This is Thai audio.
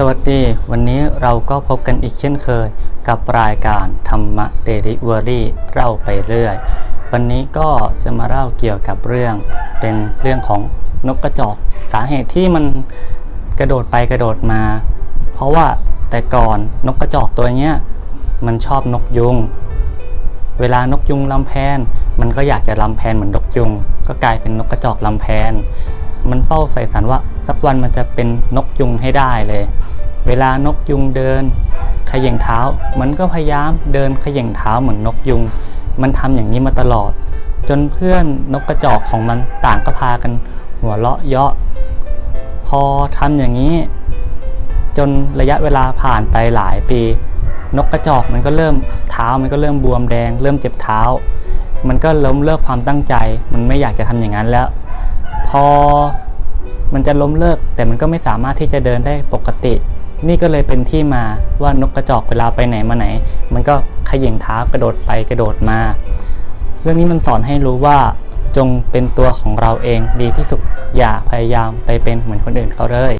สวัสดี วันนี้เราก็พบกันอีกเช่นเคย กับรายการธรรมะเดลิเวอรี่เล่าไปเรื่อย วันนี้ก็จะมาเล่าเกี่ยวกับเรื่อง เป็นเรื่องของนกกระจอก สาเหตุที่มันกระโดดไปกระโดดมา เพราะว่าแต่ก่อนนกกระจอกตัวเนี้ยมันชอบนกยุง เวลานกยุงลำแพน มันก็อยากจะลำแพนเหมือนนกยุง ก็กลายเป็นนกกระจอกลำแพน มันเฝ้าใฝ่ฝันว่า สักวันมันจะเป็นนกยุงให้ได้เลย เวลานกยุงเดินขย่งเท้า มันก็พยายามเดินขย่งเท้าเหมือนนกยุง มันทำอย่างนี้มาตลอด จนเพื่อนนกกระจอกของมันต่างก็พากัน หัวเราะเยาะ พอทำอย่างนี้ จนระยะเวลาผ่านไปหลายปี นกกระจอกมันก็เริ่มเท้ามันก็เริ่มบวมแดง เริ่มเจ็บเท้า มันก็ล้มเลิกความตั้งใจ มันไม่อยากจะทำอย่างนั้นแล้ว พอมันจะล้มเลิก แต่มันก็ไม่สามารถที่จะเดินได้ปกติ นี่ก็เลยเป็นที่มาว่านกกระจอกเวลาไปไหนมาไหน มันก็ขย่งเท้ากระโดดไปกระโดดมา เรื่องนี้มันสอนให้รู้ว่าจงเป็นตัวของเราเองดีที่สุดอย่าพยายามไปเป็นเหมือนคนอื่นเขาเลย